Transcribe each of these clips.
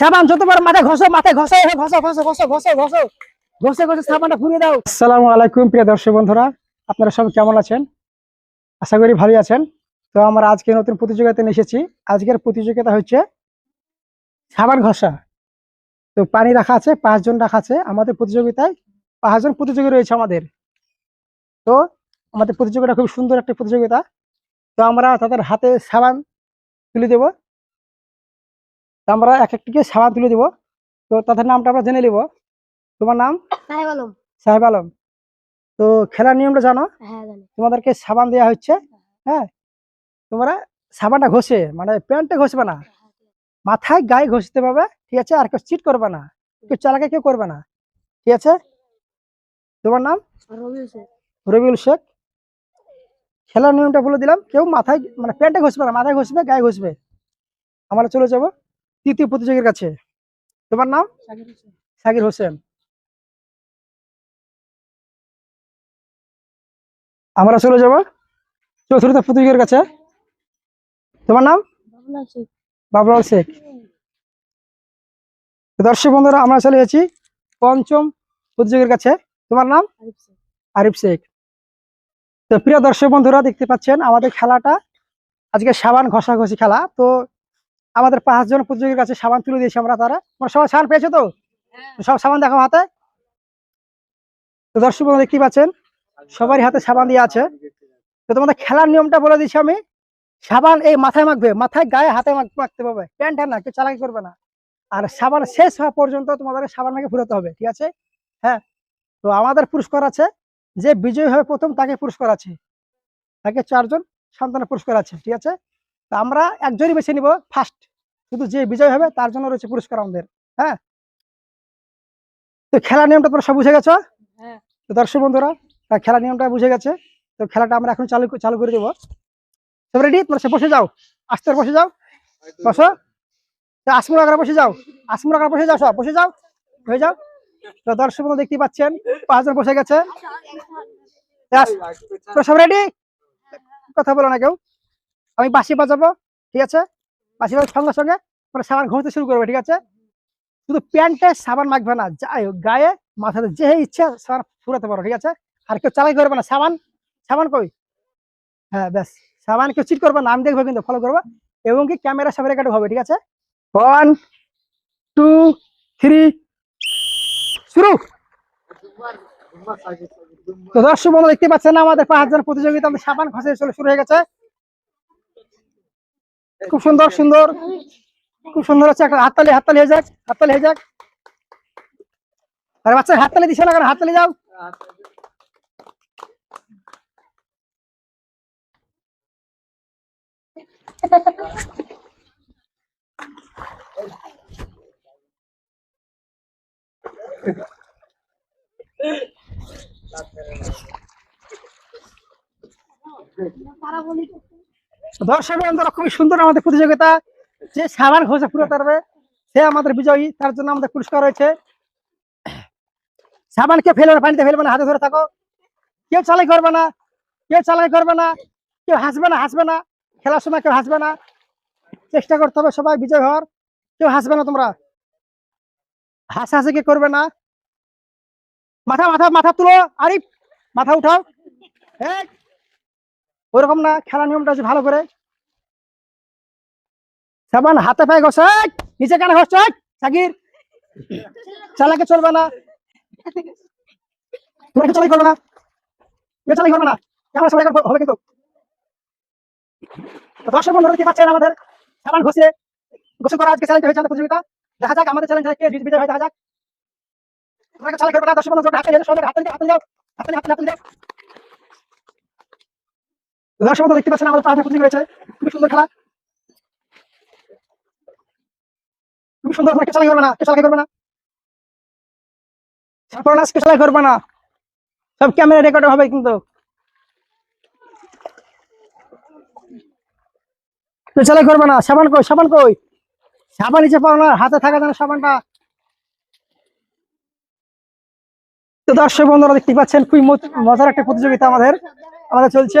সাবান, যতবার মাথায় ঘষো মাথায় ঘষো ঘষো ঘষো ঘষো ঘষো ঘষো। ঘষে ঘষে সাবানটা ফুরিয়ে দাও। আসসালামু আলাইকুম, প্রিয় দর্শক বন্ধুরা। আপনারা সব কেমন আছেন? আশা করি ভালোই আছেন। তো আমরা আজকে নতুন প্রতিযোগিতাতে এসেছি। আজকের প্রতিযোগিতা হচ্ছে সাবান ঘষা। তো পানি রাখা আছে, পাঁচজন রাখা আছে আমাদের প্রতিযোগিতায়। পাঁচজন প্রতিযোগী রয়েছে আমাদের। তো আমাদের প্রতিযোগিতা খুব সুন্দর একটা প্রতিযোগিতা। তো আমরা তাদের হাতে সাবান তুলে দেব। তো আমরা এক একটিকে সাবান তুলে দেব। তো তাদের নামটা আমরা জেনে নেব। তোমার নাম? সাহেব আলম। সাহেব আলম। তো খেলার নিয়মটা জানো? হ্যাঁ তোমাদেরকে সাবান দেওয়া হচ্ছে হ্যাঁ? তোমরা সাবানটা ঘষে মানে প্যান্টটা ঘষবে না। মাথায় গায়ে ঘষতে পাবে ঠিক আছে? আর কেউ চিট করবে না। কেউ চালাকে কেউ করবে না। ঠিক আছে? তোমার নাম? রবিউল শেখ। খেলার নিয়মটা বলে দিলাম কেউ মাথায় মানে প্যান্টে ঘষবে না মাথায় ঘষবে গায়ে ঘষবে। আমরা চলে যাব। তৃতীয় প্রতিযোগীর কাছে। তোমার নাম? সাকির হোসেন। আমরা চলে যাব চতুর্থ প্রতিযোগীর কাছে। তোমার নাম? বাবলাল শেখ। দর্শক বন্ধুরা আমরা চলে এসেছি পঞ্চম প্রতিযোগীর কাছে। তোমার নাম? আরিফ শেখ। আরিফ শেখ। তো প্রিয় দর্শক বন্ধুরা দেখতে পাচ্ছেন আমাদের খেলাটা। আজকে সাবান ঘষাঘষি খেলা। তো আমাদের পাঁচজন প্রতিযোগীর কাছে সাবান তুলে দিয়েছি আমরা তারা। তোমরা সবাই সাবান পেয়েছ তো? সব সাবান দেখো হাতে। তো দর্শক বন্ধু দেখতে পাচ্ছেন সবারই হাতে সাবান দিয়ে আছে। তো তোমাদের খেলার নিয়মটা বলে দিচ্ছি আমি। সাবান এই মাথায় মাখবে মাথায় গায়ে হাতে মাখতে পারবে প্যান্ট না কেউ চালাকি করবে না। আর সাবান শেষ হওয়া পর্যন্ত তোমাদের সাবান মেখে ফুরাতে হবে ঠিক আছে? হ্যাঁ। তো আমাদের পুরস্কার আছে যে বিজয়ী হবে প্রথম তাকে পুরস্কার আছে। তাকে চারজন সন্তানের পুরস্কার আছে ঠিক আছে? তো আমরা একজনই বেছে নিব ফার্স্ট শুধু যে বিজয় হবে তার জন্য রয়েছে পুরস্কার আমাদের। হ্যাঁ? তো খেলার নিয়মটা তোমরা সব বুঝে গেছো? হ্যাঁ। তো দর্শক বন্ধুরা তার খেলার নিয়মটা বুঝে গেছে। তো খেলাটা আমরা এখন চালু চালু করে দেবো। সব রেডি তোমরা সব বসে যাও। আস্তে বসে যাও। বসো। তো আসমুর আগারে বসে যাও। আসমুর আগারে বসে যাও সব। বসে যাও। হয়ে যাও। তো দর্শক বন্ধু দেখতে পাচ্ছেন পাঁচজন বসে গেছে। তো সব রেডি কথা বলো না কেউ। আমি বাঁশি বাজাবো, ঠিক আছে? বাঁশি বাজার সঙ্গে সঙ্গে সাবান ঘুরতে শুরু করবে, ঠিক আছে? শুধু প্যান্টে সাবান মাখবে না, যাই হোক, গায়ে, মাথাতে যে ইচ্ছা সাবান ফুরাতে পারো, ঠিক আছে? আর কেউ চালাই করবে না, সাবান? সাবান কই? হ্যাঁ ব্যাস, সাবান কেউ চিট করবে না, আমি দেখব কিন্তু ফলো করব। এবং কি ক্যামেরা সব রেকর্ড হবে, ঠিক আছে? ওয়ান টু থ্রি শুরু! তো দর্শক বন্ধু, দেখতে পাচ্ছেন আমাদের পাঁচ হাজার প্রতিযোগিতা, আমাদের সাবান ঘষে চলে শুরু হয়ে গেছে। খুব সুন্দর সুন্দর। খুব সুন্দর হচ্ছে। একটা হাততালি হাততালি হয়ে যাক, হাততালি হয়ে যাক। আরে বাচ্চা, হাততালি দিছে না কেন? হাততালি যাও দর্শক বন্ধুরা খুবই সুন্দর আমাদের প্রতিযোগিতা। যে সাবান ঘষে পুরো পারবে সে আমাদের বিজয়ী, তার জন্য আমাদের পুরস্কার রয়েছে। সাবান কেউ ফেলবে না, পানিতে ফেলবে না, হাতে ধরে থাকো। কেউ চালাই করবে না, কেউ চালাই করবে না, কেউ হাসবে না হাসবে না। খেলার সময় কেউ হাসবে না। চেষ্টা করতে হবে সবাই বিজয় হওয়ার। কেউ হাসবে না তোমরা। হাসাহাসি কে করবে না। মাথা মাথা মাথা তুলো, আরিফ। মাথা উঠাও। এই ওরকম না, খেলার নিয়মটা আছে ভালো করে। সাবান হাতে পায়ে ঘষে নিচে কেন ঘষছ সাকির! চালাকে চলবে না। তোমাকে চালাই করবে না। চালাই করবে না। কেমন সবাই হবে কিন্তু। দর্শক বন্ধুরা, দেখতে পাচ্ছেন আমাদের সাবান ঘষে গোসল করা আজকে চ্যালেঞ্জ হয়েছে প্রতিযোগিতা। দেখা যাক, আমাদের চ্যালেঞ্জ কে বিজয় দেখা যাক। তোমাকে চালাই করবে না, দর্শক বন্ধু হাতে হাতে হাতে হাতে হাতে দর্শক দেখতে পাচ্ছেন, আমাদের রয়েছে। সুন্দর খেলা। সুন্দর চালাই করবে না চালাই করবে না করবে না সব ক্যামেরা রেকর্ড হবে কিন্তু। করবে না সাবান কই সাবান কই? সাবান নিচে পাও না, হাতে থাকা যেন সাবানটা। তো দর্শক বন্ধুরা দেখতে পাচ্ছেন, খুবই মজার একটা প্রতিযোগিতা আমাদের আমাদের চলছে।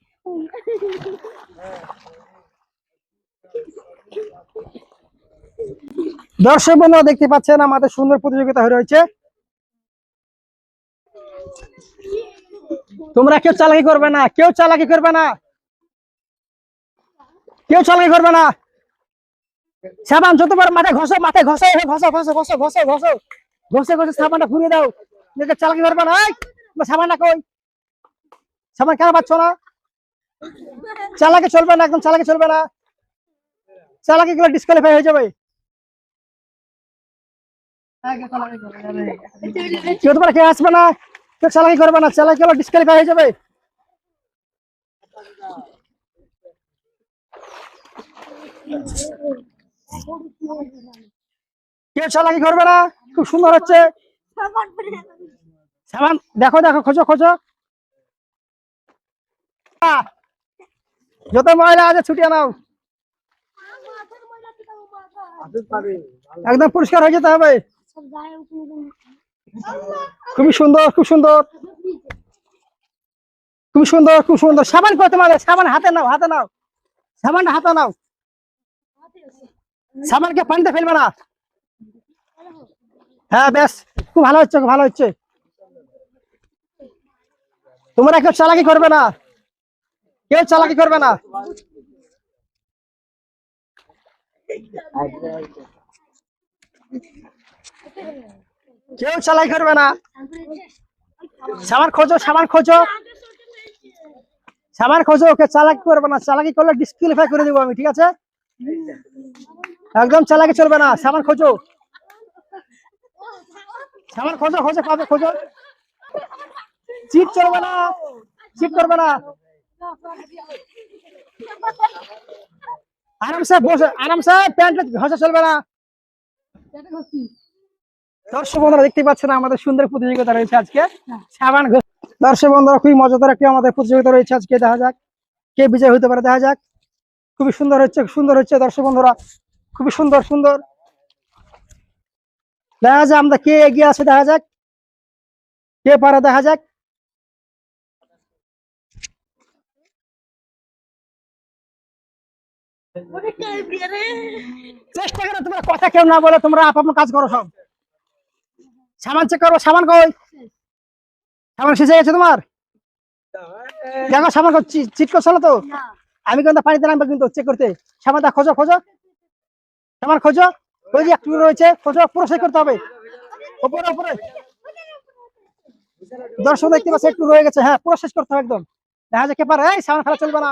দর্শক বন্ধুরা, দেখতে পাচ্ছেন, আমাদের সুন্দর প্রতিযোগিতা হয়ে রয়েছে। তোমরা কেউ চালাকি করবে না, কেউ চালাকি করবে না। কেউ চালাকি করবে না। সাবান যতবার মাথায় ঘষো মাথায় ঘষো ঘষো ঘষো ঘষো ঘষো ঘষো, ঘষে ঘষে সাবানটা ঘুরিয়ে দাও। চালাকি করবে না সাবানটা কই? সাবান কেন পাচ্ছ না? চালাকি চলবে না, একদম চালাকি চলবে না। চালাকে গুলো ডিসকালিফাই হয়ে যাবে। কেউ তোমার কেউ আসবে না, কেউ চালাকি করবে না, চালাকি হলো ডিসকালিফাই হয়ে যাবে। কেউ চালাকি করবে না, খুব সুন্দর হচ্ছে। দেখো দেখো, খোঁজো খোঁজো। যত ময়লা আছে ছুটিয়ে নাও একদম পরিষ্কার হয়ে যেতে হবে। খুবই সুন্দর, খুব সুন্দর। খুব সুন্দর খুব সুন্দর। সাবান করতে পারবে সাবান হাতে নাও হাতে নাও। সাবানটা হাতে নাও। সাবানকে পানিতে ফেলবে না। হ্যাঁ বেশ। খুব ভালো হচ্ছে, খুব ভালো হচ্ছে। তোমরা কেউ চালাকি করবে না। কেউ চালাকি করবে না। কেউ চালাই করবে না। সাবান খোঁজো সাবান খোঁজো। সাবান খোঁজো, ওকে চালাকি করবে না। চালাকি করলে ডিসকুয়ালিফাই করে দেবো আমি, ঠিক আছে? একদম চালাকি চলবে না। সামান খোঁজো। সামান খোঁজো খোঁজো পাবে খোঁজো। চিট চলবে না। চিট করবে না। আরামসে বসে আরামসে প্যান্ট ঘষা চলবে না। দর্শক বন্ধুরা দেখতে পাচ্ছেন আমাদের সুন্দর প্রতিযোগিতা রয়েছে আজকে। সাবান ঘষ- দর্শক বন্ধুরা খুবই মজাদার একটি আমাদের প্রতিযোগিতা রয়েছে আজকে দেখা যাক। কে বিজয় হতে পারে দেখা যাক। খুবই সুন্দর হচ্ছে সুন্দর হচ্ছে দর্শক বন্ধুরা। খুবই সুন্দর সুন্দর। দেখা যাক আমরা কে এগিয়ে আছে দেখা যাক। কে পারে দেখা যাক। চেষ্টা তোমরা কথা কেউ না বলে, তোমরা আপ কাজ করো সব। সামান চেক সামান কই? সামান শেষ গেছে তোমার? সামান চিট করছ তো? আমি কিন্তু পানিতে নামবো কিন্তু চেক করতে। সামানটা খোঁজো খোঁজো। সামান, খোঁজো। ওই যে একটু রয়েছে, খোঁজো, পুরো শেষ করতে হবে। উপরে উপরে দর্শক দেখতে পাচ্ছে, একটু রয়ে গেছে। হ্যাঁ পুরো শেষ করতে হবে একদম। দেখা কে পারে এই সামান খেলা চলবে না।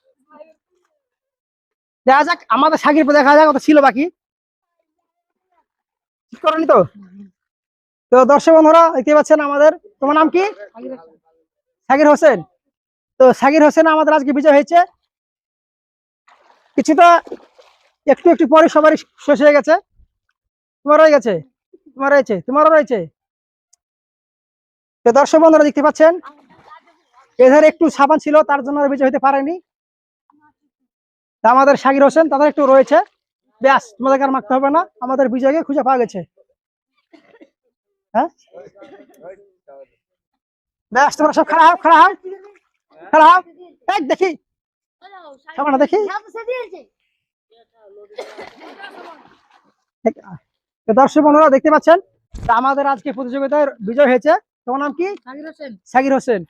দেখা যাক, আমাদের সাকির দেখা যাক কত ছিল বাকি। করনি তো? তো দর্শক বন্ধুরা দেখতে পাচ্ছেন আমাদের, তোমার নাম কি? সাকির হোসেন। তো সাকির হোসেন আমাদের আজকে বিজয় হয়েছে। কিছুটা একটু একটু পরে সবারই শেষ হয়ে গেছে। তোমার রয়ে গেছে? তোমার রয়েছে তোমারও রয়েছে? তো দর্শক বন্ধুরা, দেখতে পাচ্ছেন? এধারে একটু সাবান ছিল, তার জন্য বিজয় হতে পারেনি। তা আমাদের সাকির হোসেন তাদের একটু রয়েছে। ব্যাস তোমাদেরকে আর মাখতে হবে না। আমাদের বিজয়কে খুঁজে পাওয়া গেছে। হ্যাঁ? ব্যাস তোমরা সব খারাপ খারাপ খারাপ এক দেখি। দেখি। দর্শক বন্ধুরা দেখতে পাচ্ছেন? আমাদের আজকে প্রতিযোগিতায় বিজয় হয়েছে। তোমার নাম কি? সাকির হোসেন।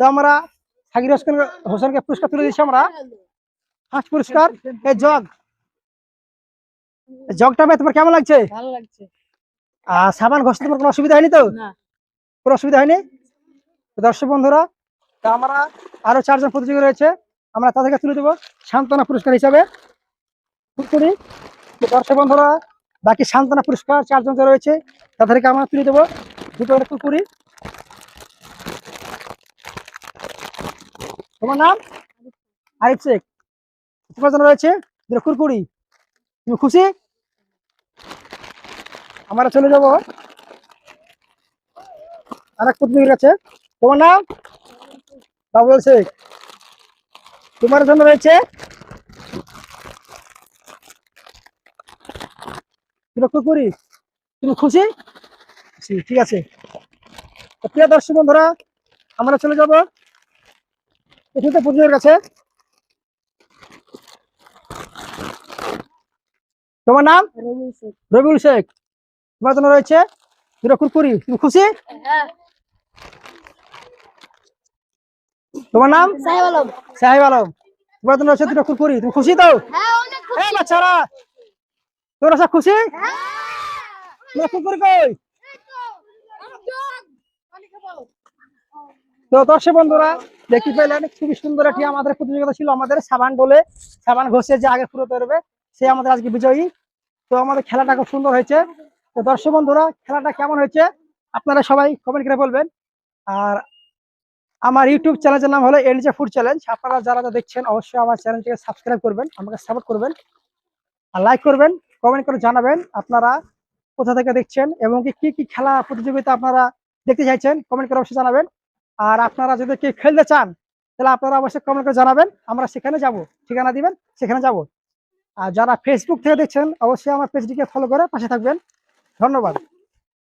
তো আমরা সাকির হোসেন হোসেনকে পুরস্কার তুলে দিচ্ছি আমরা। ফার্স্ট পুরস্কার? এই জগ। জগটা পেয়ে তোমার কেমন লাগছে? ভালো লাগছে। আর সাবান ঘষতে তোমার কোনো অসুবিধা হয়নি তো? কোনো অসুবিধা হয়নি? দর্শক বন্ধুরা তা আমরা আরও চারজন প্রতিযোগী রয়েছে। আমরা তাদেরকে তুলে দেবো সান্ত্বনা পুরস্কার হিসাবে। তো দর্শক বন্ধুরা বাকি সান্ত্বনা পুরস্কার চারজন যে রয়েছে তাদেরকে আমরা তুলে দেবো। দুটো করে কুরকুরি। তোমার নাম? আরিফ শেখ। তোমার জন্য রয়েছে। দুটো কুরকুরি। তুমি খুশি? আমরা চলে যাব। আরেক প্রতিযোগীর কাছে। তোমার নাম? বাবুল শেখ। তোমার জন্য রয়েছে? বিরক্ত তুমি খুশি? ঠিক আছে। প্রিয় দর্শক বন্ধুরা, আমরা চলে যাব। চতুর্থ প্রতিযোগীর কাছে। তোমার নাম? রবিউল শেখ। তোমার জন্য রয়েছে দুটো কুরকুরি। তুমি খুশি? হ্যাঁ। তোমার নাম? সাহেব আলম। সাহেব আলম। তোমার জন্য রয়েছে দুটো কুরকুরি। তুমি খুশি তো? হ্যাঁ বাচ্চারা সব খুশি? কুরকুরি কই? তো দর্শক বন্ধুরা দেখতে পেলেন খুবই সুন্দর একটি আমাদের প্রতিযোগিতা ছিল আমাদের সাবান বলে সাবান ঘষে যে আগে ফুরোতে পারবে সে আমাদের আজকে বিজয়ী তো আমাদের খেলাটা খুব সুন্দর হয়েছে। তো দর্শক বন্ধুরা, খেলাটা কেমন হয়েছে? আপনারা সবাই কমেন্ট করে বলবেন। আর আমার ইউটিউব চ্যানেলের নাম হলো এলজে ফুড চ্যালেঞ্জ আপনারা যারা যা দেখছেন, অবশ্যই আমার চ্যানেলটিকে সাবস্ক্রাইব করবেন, আমাকে সাপোর্ট করবেন। আর লাইক করবেন কমেন্ট করে জানাবেন আপনারা কোথা থেকে দেখছেন এবং কি কি খেলা প্রতিযোগিতা আপনারা দেখতে চাইছেন কমেন্ট করে অবশ্যই জানাবেন। আর আপনারা যদি কেউ খেলতে চান, তাহলে আপনারা অবশ্যই কমেন্ট করে জানাবেন। আমরা সেখানে যাব। ঠিকানা দিবেন, সেখানে যাব। আর যারা ফেসবুক থেকে দেখছেন অবশ্যই আমার পেজটিকে ফলো করে পাশে থাকবেন। ধন্যবাদ।